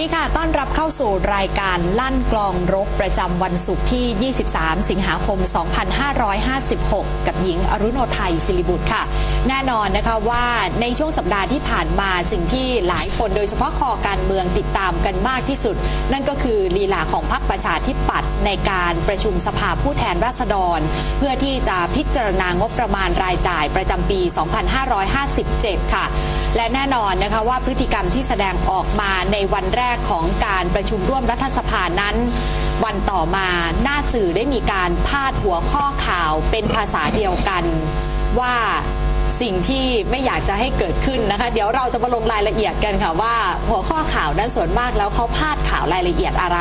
ดีค่ะ ต้อนรับเข้าสู่รายการลั่นกลองรบประจำวันศุกร์ที่ 23 สิงหาคม 2556 กับหญิงอรุโนไทยศิริบุตรค่ะแน่นอนนะคะว่าในช่วงสัปดาห์ที่ผ่านมาสิ่งที่หลายคนโดยเฉพาะคอการเมืองติดตามกันมากที่สุด นั่นก็คือลีลาของพรรคประชาธิปัตย์ในการประชุมสภาผู้แทนราษฎร เพื่อที่จะพิจารณางบประมาณรายจ่ายประจำปี 2557 ค่ะ และแน่นอนนะคะว่าพฤติกรรมที่แสดงออกมาในวันแรกของการประชุมร่วมรัฐสภานั้น วันต่อมาหน้าสื่อได้มีการพาดหัวข้อข่าวเป็นภาษาเดียวกันว่า สิ่งที่ไม่อยากจะให้เกิดขึ้นนะคะ เดี๋ยวเราจะมาลงรายละเอียดกันค่ะว่า หัวข้อข่าวนั้นส่วนมากแล้วเขาพาดข่าวรายละเอียดอะไร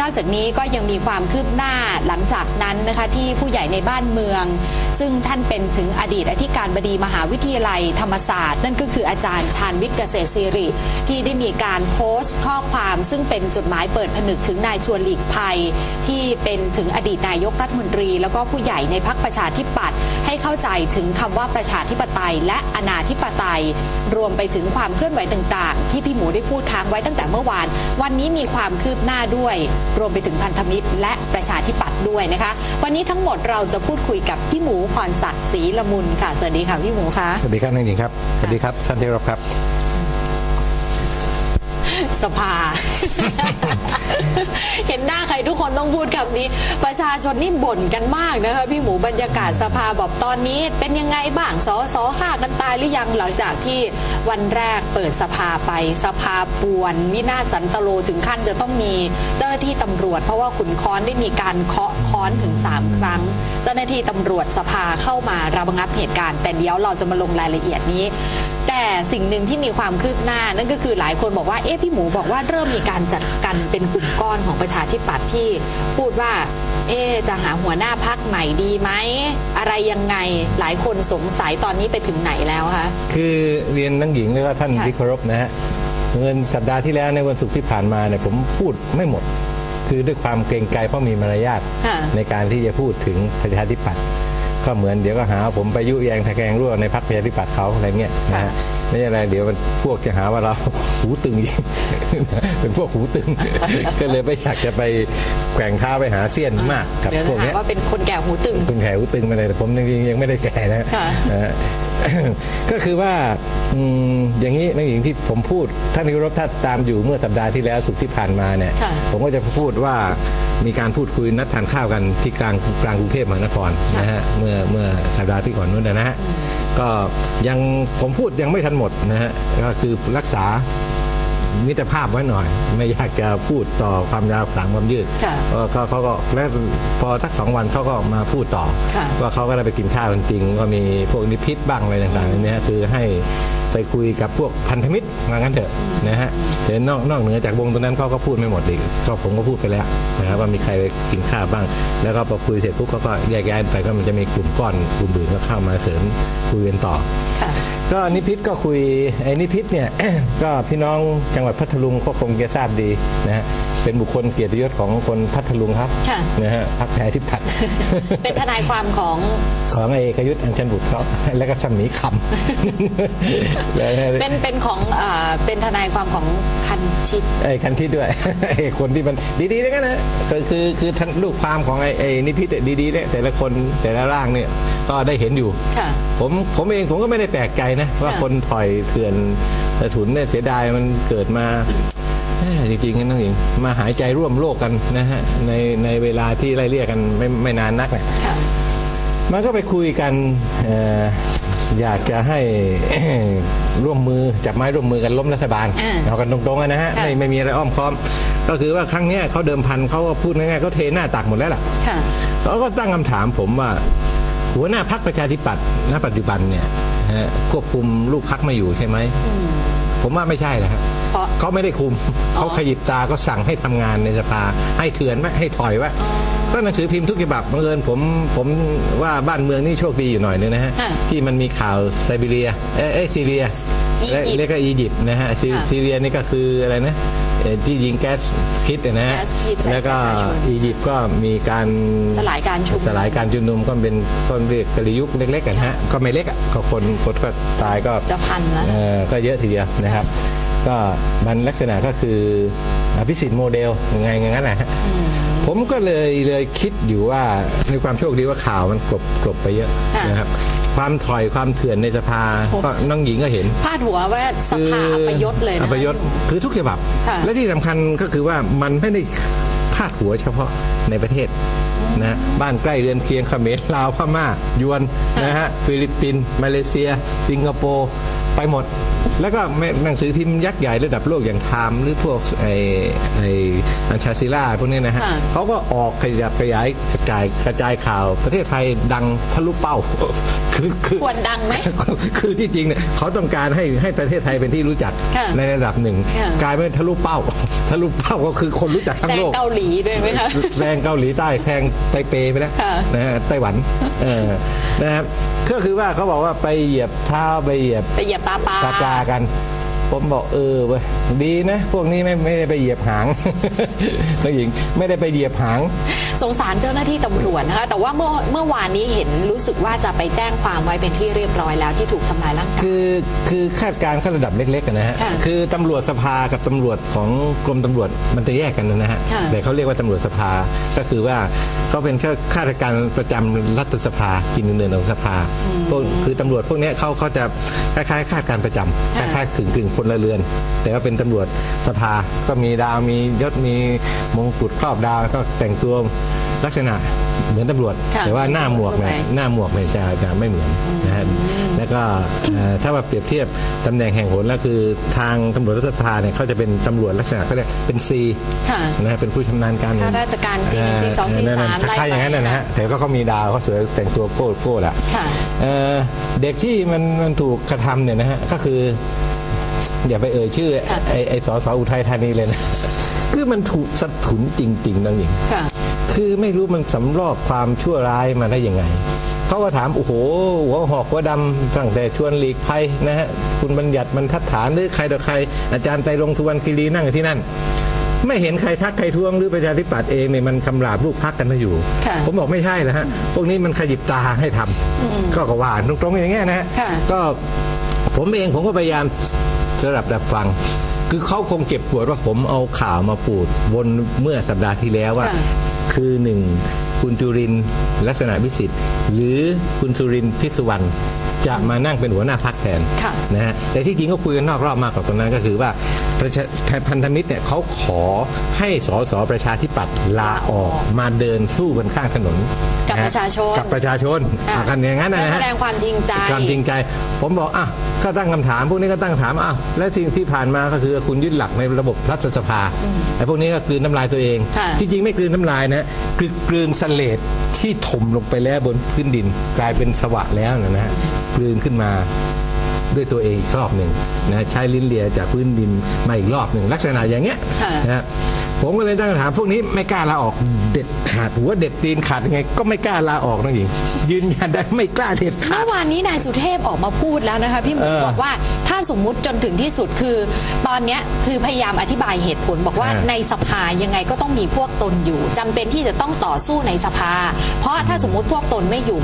นอกจากนี้ก็ยังมีความคืบหน้าหลังจากนั้นนะคะที่ผู้ใหญ่ในบ้านเมือง ซึ่งท่านเป็นถึงอดีตอธิการบดีมหาวิทยาลัยธรรมศาสตร์ นั่นก็คืออาจารย์ชาญวิทย์เกษตรศิริ ที่ได้มีการโพสต์ข้อความซึ่งเป็นจดหมายเปิดผนึกถึงนายชวนหลีกภัย ที่เป็นถึงอดีตนายกรัฐมนตรี แล้วก็ผู้ใหญ่ในพักประชาธิปัตย์ให้เข้าใจถึงคำว่าประชาธิปไตย และอนาธิปไตย รวมไปถึงความเคลื่อนไหวต่างๆ ที่พี่หมูได้พูดค้างไว้ตั้งแต่เมื่อวาน วันนี้มีความคืบหน้าด้วย รวมไปถึงพันธมิตร และประชาธิปัตย์ด้วยนะคะ วันนี้ทั้งหมดเราจะพูดคุยกับพี่หมูพรศักดิ์ศรีละมุนค่ะสวัสดีค่ะพี่หมูคะสวัสดีครับท่านหญิงครับสวัสดีครับท่านที่รับครับ สภา เห็นหน้าใครทุกคนต้องพูดคำนี้ ประชาชนนี่บ่นกันมากนะคะพี่หมูบรรยากาศสภาแบบตอนนี้เป็นยังไงบ้างสอสอฆ่ากันตายหรือยังหลังจากที่วันแรกเปิดสภาไปสภาป่วนวินาศสันตโลถึงขั้นจะต้องมีเจ้าหน้าที่ตำรวจ เพราะว่าขุนค้อนได้มีการเคาะค้อนถึง 3 ครั้ง เจ้าหน้าที่ตำรวจสภาเข้ามาระงับเหตุการณ์ แต่เดี๋ยวเราจะมาลงรายละเอียดนี้ แต่สิ่งหนึ่งที่มีความคืบหน้า นั่นก็คือหลายคนบอกว่าเอ๊ะพี่หมูบอกว่าเริ่มมีการจัดกันเป็นกลุ่มก้อนของประชาธิปัตย์ที่พูดว่า เอ๊ะจะหาหัวหน้าพักใหม่ดีไหม อะไรยังไงหลายคนสงสัยตอนนี้ไปถึงไหนแล้วคะคือเรียนนังหญิงแล้วก็ท่านค่ะที่เคารพนะฮะเงินสัปดาห์ที่แล้วในวันศุกร์ที่ผ่านมาเนี่ยผมพูดไม่หมด คือด้วยความเกรงใจเพราะมีมารยาทค่ะในการที่จะพูดถึงประชาธิปัตย์ ก็เหมือนเดี๋ยวก็หาว่าผมไปยุแยงตะแคงรั่วในพรรคประชาธิปัตย์เขาอะไรเงี้ยนะฮะไม่ใช่อะไรเดี๋ยวมันพวกจะหาว่าเราหูตึงอีกเป็นพวกหูตึง ก็เลยไม่อยากจะไปแกว่งท้าไปหาเสี้ยนมากกับเดี๋ยวพจะวกหาเนี้ยว่าเป็นคนแก่หูตึงตึงแขหูตึงมาเลยแต่ผมจริงๆยังไม่ได้แก่นะค่ะนะฮะก็คือว่าอืมอย่างนี้นักหญิงที่ผมพูดท่านที่เคารพถ้าตามอยู่เมื่อสัปดาห์ที่แล้วสุกร์ที่ผ่านมาเนี่ยค่ะผมก็จะพูดว่า มีการพูดคุยนัดทานข้าวกันที่กลางกลางกรุงเทพมหานครค่ะนะฮะเมื่อเมื่อสัปดาห์ที่ก่อนนู้นนะฮะก็ยังผมพูดยังไม่ทันหมดนะฮะก็คือรักษามิตรภาพไว้หน่อย ไม่อยากจะพูดต่อความยาวขลังความยืดค่ะก็เขาเขาก็แล้วพอสักสองวันเขาก็มาพูดต่อค่ะว่าเขาก็ได้ไปกินข้าวจริงๆก็มีพวกนิพิษบ้างอะไรต่างๆเนี่ยคือให้ ไปคุยกับพวกพันธมิตรว่างั้นเถอะนะฮะเดี๋ยวนอกนอกเหนือจากวงตรงนั้นเขาก็พูดไม่หมดอีกก็ผมก็พูดไปแล้วนะครับว่ามีใครไปกินข้าวบ้าง แล้วก็พอคุยเสร็จปุ๊บเขาก็แยกย้ายไปก็มันจะมีกลุ่มก้อนกลุ่มอื่นก็เข้ามาเสริมคุยกันต่อค่ะก็นิพิษก็คุยไอ้นิพิษเนี่ยก็พี่น้องจังหวัดพัทลุงก็คงจะทราบดีนะฮะ เป็นบุคคลเกียรติยศของคนพัทลุงครับค่ะ นะฮะพักแพ้ทิพัฒน์เป็นทนายความของของไอ้กยุทธ์อัญชันบุตรเขาแล้วก็สมีคำแล้วเป็นเป็นของเอ่อเป็นทนายความของคันชิต ไอ้คันที่ด้วย ไอ้คนที่มันดีๆด้วยกันนะก็คือคือท่านลูกฟาร์มของไอ้ไอ้นิพิษเนี่ยดีๆเนี่ยแต่ละคนแต่ละร่างเนี่ยก็ได้เห็นอยู่ ค่ะ ผมผมเองผมก็ไม่ได้แปลกใจนะ ว่าค่ะคนถอยเถื่อนกระถุนเนี่ยเสียดายมันเกิดมาแหม่ จริงๆนั่นเองมาหายใจร่วมโลกกันนะฮะในในเวลาที่ไล่เรียกกันไม่ไม่นานนักเนี่ยค่ะมันก็ไปคุยกันเอ่ออยากจะให้ร่วมมือจับไม้ร่วมมือกันล้มรัฐบาลอ่าเอากันตรงๆอะนะฮะค่ะไม่ไม่มีอะไรอ้อมค้อม ก็คือว่าครั้งเนี้ยเขาเดิมพันเขาก็พูดง่ายๆเขาเทหน้าตักหมดแล้วล่ะค่ะเขาก็ตั้งคำถามผมว่า หัวหน้าพักประชาธิปัตย์ณปัจจุบันเนี่ยฮะควบคุมลูกพักมาอยู่ใช่ไหมผมว่าไม่ใช่นะครับ เพราะ เขาไม่ได้คุม เขาขยิบตาก็สั่งให้ทำงานในสภา ให้เถื่อนไว้ให้ถอยไว้ก็หนังสือพิมพ์ทุกฉบับบังเอิญผมผมว่าบ้านเมืองนี่โชคดีอยู่หน่อยนึงนะฮะ ค่ะที่มันมีข่าวไซบีเรีย เอ้ยเอ้ยซีเรียอียิปต์และแล้วก็อียิปต์นะฮะซีค่ะซีเรียนี่ก็คืออะไรนะเอ่อที่ยิงแก๊สพิษนะฮะแก๊สพิษใส่แล้วก็ประชาชน อียิปต์ก็มีการ สลายการชุมนุม สลายการชุมนุมก็เป็นก็เรียกกะลิยุคเล็กๆกันฮะก็ไม่เล็กอะก็คนคนก็ตายก็จะพันแล้ว เอ่อก็เยอะทีเดียวนะครับ ก็มันลักษณะก็คืออภิสิทธิ์โมเดลยังไงอย่างนั้นแหละฮะผมก็เลยเลยคิดอยู่ว่าในความโชคดีว่าข่าวมันกลบกลบไปเยอะค่ะนะครับความถอยความเถื่อนในสภาก็น้องหญิงก็เห็น พาดหัวว่าสภาอัปยศเลยนะอัปยศคือทุกฉบับค่ะและที่สำคัญก็คือว่ามันไม่ได้พาดหัวเฉพาะในประเทศนะบ้านใกล้เรือนเคียงเขมรลาวพม่ายวนนะฮะฟิลิปปินส์มาเลเซีย สิงคโปร์ ไปหมด แล้วก็แม่หนังสือพิมพ์ยักษ์ใหญ่ระดับโลกอย่างไทม์หรือพวกไอไออันชาซิล่าพวกนี้นะฮะค่ะเขาก็ออกขยับขยายกระจายกระจายข่าว ประเทศไทยดังทะลุเป้า คือคือควรดังไหมคือที่จริงเนี่ยเขาต้องการให้ให้ประเทศไทยเป็นที่รู้จักค่ะในระดับหนึ่งค่ะกลายเป็นทะลุเป้าทะลุเป้าก็คือคนรู้จักทั้แซงงโลกเกาหลีด้วยไหมคะแรงเกาหลีใต้แพงไตเปไปแล้วค่ะนะฮะไต้หวันเออนะครับก็คือว่าเขาบอกว่าไปเหยียบเท้าไปเหยียบไปเหยียบตาปลาปลาปลากัน ผมบอกเออเว้ยดีนะ พวกนี้ไม่ไม่ได้ไปเหยียบหางน้องหญิงไม่ได้ไปเหยียบหาง สงสารเจ้าหน้าที่ตำรวจนะคะแต่ว่าเมื่อเมื่อวานนี้เห็นรู้สึกว่าจะไปแจ้งความไว้เป็นที่เรียบร้อยแล้วที่ถูกทำลายร่างกาย คือคือคาดการณ์ขั้นระดับเล็กๆอะนะฮะค่ะคือตำรวจสภากับตำรวจของกรมตำรวจมันจะแยกกันนะฮะค่ะ แต่เขาเรียกว่าตำรวจสภาก็คือว่าเขาเป็นแค่ข้าราชการประจำรัฐสภากินเงินเดือนของสภาพวกคือตำรวจพวกเนี้ยเขาเขาจะคล้ายๆข้าราชการประจำคค่ะล้ายๆกึ่งกึ่งๆพลเรือน แต่ว่าเป็นตำรวจสภาก็มีดาวมียศมีมงกุฎครอบดาวก็แต่งตัว ลักษณะเหมือนตำรวจ ค่ะแต่ว่าหน้าหมวกเนี่ยทั่วไปหน้าหมวกเนี่ยจะจะไม่เหมือนนะฮะแล้วก็เอ่อถ้าว่าเปรียบเทียบตำแหน่งแห่งหนแล้วคือทางตำรวจรัฐสภาเนี่ยเขาจะเป็นตำรวจลักษณะเขาเรียกเป็นซีค่ะ นะฮะเป็นผู้ชำนาญการ ข้าราชการสี่หนึ่งสี่สองสี่สามคล้ายๆอย่างนั้นนะไล่ไปฮะแต่ก็เขามีดาวเขาสวยแต่งตัวโก้โก้แหละค่ะเอ่อเด็กที่มันมันถูกกระทำเนี่ยนะฮะก็คือ อย่าไปเอ่ยชื่อ ค่ะ ไอ้ไอ้สสอุทัยธานีเลยนะ คือมันถูกสะทุนจริง ๆน้องหญิงค่ะ คือไม่รู้มันสำรอบความชั่วร้ายมาได้ยังไงเขาก็ถามโอ้โหหัวหอกหัวดำตั้งแต่ชวนหลีกภัยนะฮะคุณบัญญัติมันทัดฐานหรือใครต่อใคร อาจารย์ไตรรงค์สุวรรณคีรีนั่งอยู่ที่นั่น ไม่เห็นใครทักใครท้วงหรือประชาธิปัตย์เองเนี่ยมันคำราบลูกพักกันมาอยู่ค่ะผมบอกไม่ใช่นะฮะพวกนี้มันขยิบตาให้ทำก็ก็ว่าตรงๆอย่างเงี้ยนะฮะค่ะก็ผมเองผมก็พยายามสลับดับฟังคือเขาคงเจ็บปวดว่าผมเอาข่าวมาปูดวนเมื่อสัปดาห์ที่แล้วว่า ค่ะคือหนึ่งคุณจุรินทร์ลักษณะวิสิทธิ์หรือคุณสุรินทร์พิศวรรณจะมานั่งเป็นหัวหน้าพักแทนค่ะนะฮะแต่ที่จริงก็คุยกันนอกรอบมากกว่าตรงนั้นก็คือว่าประชาพันธมิตรเนี่ยเขาขอให้สสประชาธิปัตย์ลาออกมาเดินสู้กันข้างถนนกับนฮประชาชนกับประชาชนอะอะกันอย่างนั้นนะเพื่อฮะแสดงความจริงใจความจริงใจ ผมบอกอะก็ตั้งคำถาม พวกนี้ก็ตั้งถามอะและสิ่งที่ผ่านมาก็คือคุณยึดหลักในระบบรัฐสภาไอ้พวกนี้ก็กลืนน้ำลายตัวเองค่ะที่จริงไม่กลืนน้ำลายนะคือกลืนเสลดที่ถมลงไปแล้วบนพื้นดิน กลายเป็นสวะแล้วนะฮะกลืนขึ้นมา ด้วยตัวเองอีกรอบหนึ่งนะใช้ลิ้นเลียจากพื้นดินมาอีกรอบหนึ่งลักษณะอย่างเงี้ยค่ะนะฮะผมก็เลยตั้งคำถามพวกนี้ไม่กล้าลาออกเด็ดขาดหัวเด็ดตีนขาดยังไง ก็ไม่กล้าลาออกน้องหญิงยืนยันได้ไม่กล้าเด็ดขาเมื่ดอวานนี้นายสุเทพออกมาพูดแล้วนะคะพี่หมูเออบอกว่าถ้าสมมุติจนถึงที่สุดคือ ตอนเนี้ยคือพยายามอธิบายเหตุผลบอกว่าเออในสภายังไงก็ต้องมีพวกตนอยู่จำเป็นที่จะต้องต่อสู้ในสภา เพราะถ้าสมมุติพวกตนไม่อยู่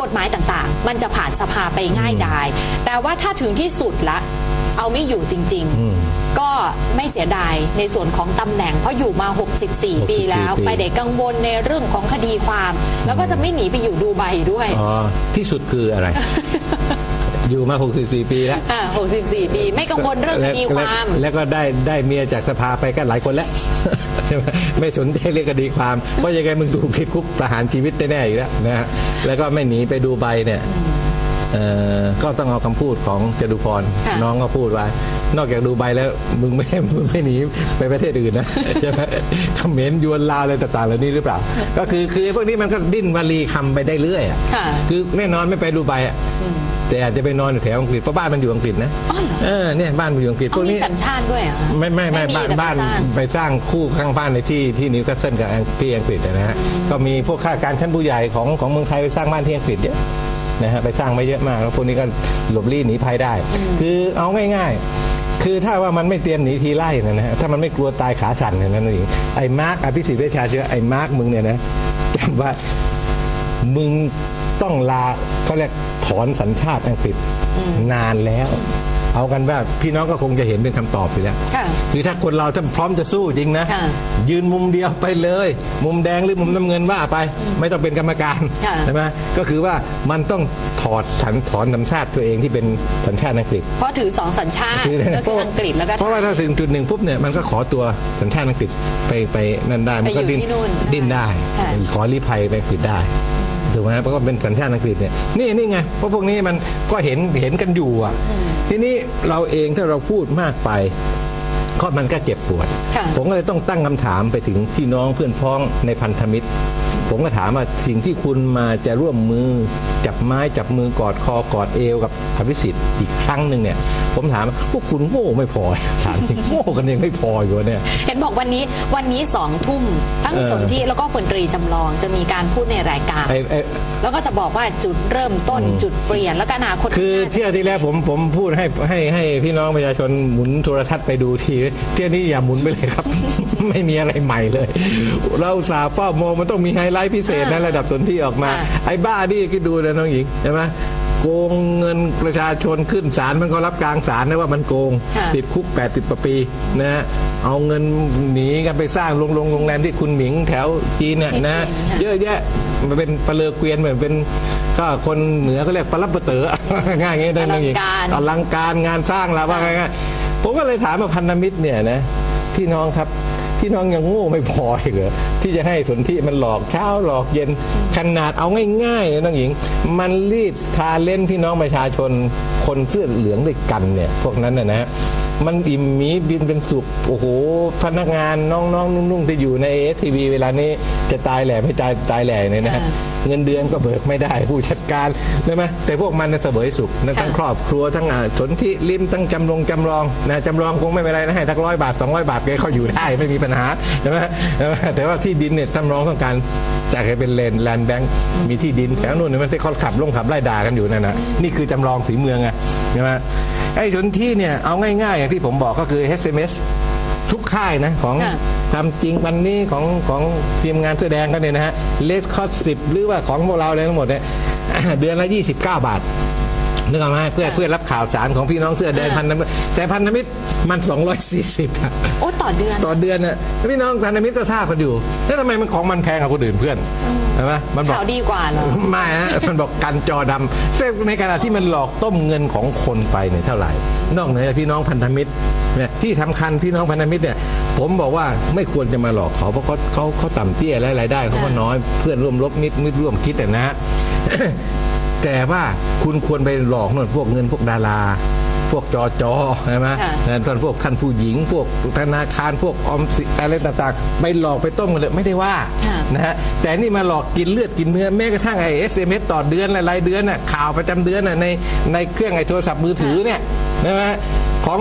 กฎหมายต่างๆ มันจะผ่านสภาไปง่ายดาย แต่ว่าถ้าถึงที่สุดละ เอาไม่อยู่จริง ๆ ก็ไม่เสียดายในส่วนของตำแหน่ง เพราะอยู่มา 64 ปีแล้วปีไม่ได้กังวลในเรื่องของคดีความ แล้วก็จะไม่หนีไปอยู่ดูไบด้วยอ๋อที่สุดคืออะไรอยู่มา 64 ปีแล้วอ่า64 ปี ไม่กังวลเรื่องคดีความ แล้แล้วก็ได้ได้เมียจากสภาไปก็หลายคนแล้วใช่ไหมไม่สนใจเรื่องคดีความเพราะยังไงมึงถูกติดคุกประหารชีวิตแน่ๆอยู่แล้วนะฮะแล้วก็ไม่หนีไปดูใบเนี่ย ก็ต้องเอาคำพูดของจตุพรค่ะน้องก็พูดว่านอกจากดูใบแล้วมึงไม่มึงไม่หนีไปประเทศอื่นนะใช่ไหมเขมรยวนลาวอะไรต่างๆเหล่านี้หรือเปล่า ก็คือคือพวกนี้มันก็ดิ้นวลีคำไปได้เรื่อยอะค่ะ คือแน่นอนไม่ไปดูใบอะแต่อาจจะไปนอนอยู่แถวอังกฤษเพราะบ้านมันอยู่อังกฤษนะอ๋อเหรอ เออเนี่ยบ้านมันอยู่อังกฤษพเอาวกมีนี้ สัญชาติด้วยเหรอคะไม่ไม่ไม่ไม่มีบ้านแต่บ้านไปสร้างไปสร้างคู่ข้างบ้านในที่ที่นิวคาสเซิลกับอังที่อังกฤษนะฮะก็มีพวกข้าราชการชั้นผู้ใหญ่ของของเมืองไทยไปสร้างบ้านที่อังกฤษเยอะ นะฮะไปสร้างไม่เยอะมากแล้วพวกนี้ก็หลบลี่หนีภัยได้ คือเอาง่ายๆ คือถ้าว่ามันไม่เตรียมหนีทีไล่นะนะฮะถ้ามันไม่กลัวตายขาสั่นเนี่ยนั่นเองไอ้มาร์กอภิสิทธิ์เวชชาเชื้อไอ้มาร์กมึงเนี่ยนะจำว่ามึงต้องลาเขาเรียกถอนสัญชาติอังกฤษนานแล้ว เอากันว่าพี่น้องก็คงจะเห็นเป็นคำตอบอยู่แล้วค่ะ คือถ้าคนเราถ้าพร้อมจะสู้จริงนะ ค่ะยืนมุมเดียวไปเลย มุมแดงหรือมุมน้ำเงินว่าไป ไม่ต้องเป็นกรรมการค่ะใช่ไหมก็คือว่ามันต้องถอดสันถอนสัญชาติตัวเองที่เป็นสัญชาติอังกฤษเพราะถือสองสัญชาติคือก็คืออังกฤษแล้วก็เพราะว่าถ้าถึงจุดหนึ่งปุ๊บเนี่ยมันก็ขอตัวสัญชาติอังกฤษไปไปนั่นได้มัก็ไปอยู่ดิ้นที่นู่นดิ้นได้ค่ะขอรีภัยไปอังกฤษได้ ถูกไหมเพราะก็เป็นสัญชาติอังกฤษเนี่ยนี่นี่ไงเพราะพวกนี้มันก็เห็นเห็นกันอยู่อะ ทีนี้เราเองถ้าเราพูดมากไปก็มันก็เจ็บปวดค่ะผมก็เลยต้องตั้งคำถามไปถึงพี่น้องเพื่อนพ้องในพันธมิตร ผมก็ถามว่าสิ่งที่คุณมาจะร่วมมือ จับไม้จับมือกอดคอกอดเอวกับพระพิสิทธิ์อีกครั้งหนึ่งเนี่ย ผมถามว่าพวกคุณโง่ไม่พอถามจริงโง่กันเองไม่พออยู่เนี่ย เห็นบอกวันนี้วันนี้สองทุ่มทั้งเออสนที่แล้วก็พลตรีจำลองจะมีการพูดในรายการไอ้ไอ้แล้วก็จะบอกว่าจุดเริ่มต้นจุดเปลี่ยนแล้วก็อนาคตคือข้างหน้าจะเที่ยวที่แล้วผมผมพูดให้ให้ให้พี่น้องประชาชนหมุนโทรทัศน์ไปดูทีเที่ยวนี้อย่าหมุนไปเลยครับ ไม่มีอะไรใหม่เลย เราอุตสาห์เฝ้ามองมันต้องมีไฮไลท์พิเศษนะระดับสนที่ออกมา ไอ้บ้านี่คิดดูนะน้องหญิงใช่ไหมโกงเงินประชาชนขึ้นศาลมันก็รับกลางศาลนะว่ามันโกงค่ะติดคุก 80กว่าปีนะฮะเอาเงินหนีกันไปสร้างโรงโรงโรงแรมที่คุณหมิงแถวจีนน่ะนะเยอะแยะมันเป็นปลาเลอเกวียนเหมือนเป็นก็คนเหนือก็เรียกปลาลับปะเต๋อง่ายๆอย่างนี้ได้ไหมอลังการอลังการงานสร้างแล้วว่าง่ายๆผมก็เลยถามมาพันธมิตรเนี่ยนะพี่น้องครับ พี่น้องยังโง่ไม่พออีกเหรอที่จะให้สนธิมันหลอกเช้าหลอกเย็นขนาดเอาง่ายๆนะน้องหญิง มันรีดทาเล่นพี่น้องประชาชนคนเสื้อเหลืองด้วยกันเนี่ย พวกนั้นนะนะ มันอิ่มหมีบินเป็นสุขโอ้โหพนักงานน้องๆนุ่งๆที่อยู่ในเอสทีวีเวลานี้จะตายแหล่ไม่ตายตายแหล่เนี่ยนะค่ะเงินเดือนก็เบิกไม่ได้ผู้จัดการใช่ไหมแต่พวกมันน่ะเสวยสุขนะทั้งค่ะครอบครัวทั้งอ่าสนธิริมทั้งจำลองจำลองนะจำลองคงไม่เป็นไรนะให้ทักร้อยบาทสองร้อยบาทแกเขาอยู่ได้ไม่มีปัญหาใช่ไหมใช่ไหมแต่ว่าที่ดินเนี่ยจำลองต้องการจากให้เป็นเลนแลนด์แบงค์มีที่ดินแถวนู้นเนี่ยมันที่เขาขับลงขับไล่ด่ากันอยู่นั่นนะนี่คือจำลองสีเมืองไงใช่ไหม ไอ้สนที่เนี่ยเอาง่ายๆอย่างที่ผมบอกก็คือ SMS ทุกค่ายนะของค่ะ ทำจริงวันนี้ของของทีมงานเสื้อแดงก็เนี่ยนะฮะเลสคอสสิบหรือว่าของพวกเราเลยทั้งหมดเนี่ย เดือนละ 29 บาท นึกออกไหมเพื่อค่ะเพื่อรับข่าวสารของพี่น้องเสื้อแดงค่ะพันธมิตรแต่พันธมิตรมัน 240อะโอ้ต่อเดือน ต่อเดือนน่ะแล้วพี่น้องพันธมิตรก็ทราบกันอยู่แล้วทำไมมันของมันแพงกว่าคนอื่นเพื่อนใช่ไหมมันบอกข่าวดีกว่าเหรอไม่ฮะมันบอกกันจอดำแต่ในขณะที่มันหลอกต้มเงินของคนไปเนี่ยเท่าไหร่ นอกเหนือจากพี่น้องพันธมิตรเนี่ยที่สำคัญพี่น้องพันธมิตรเนี่ยผมบอกว่าไม่ควรจะมาหลอกเขาเพราะเขาเขาเขาต่ำเตี้ยและรายได้เขาก็น้อยเพื่อนร่วมรบมิตรมิตรร่วมคิดอะนะ แต่ว่าคุณควรไปหลอกนู่นพวกเงินพวกดารา พวกจอจอใช่ไหมค่ะนะพวกท่านผู้หญิง พวกธนาคารพวกออมสินอะไรต่างๆไปหลอกไปต้มกันเลยไม่ได้ว่าค่ะนะฮะแต่นี่มาหลอกกินเลือดกินเนื้อแม้กระทั่งไอ้เอสเอ็มเอสต่อเดือนรายเดือนน่ะข่าวประจำเดือนน่ะในในเครื่องไอ้โทรศัพท์มือถือเนี่ยนะฮะของ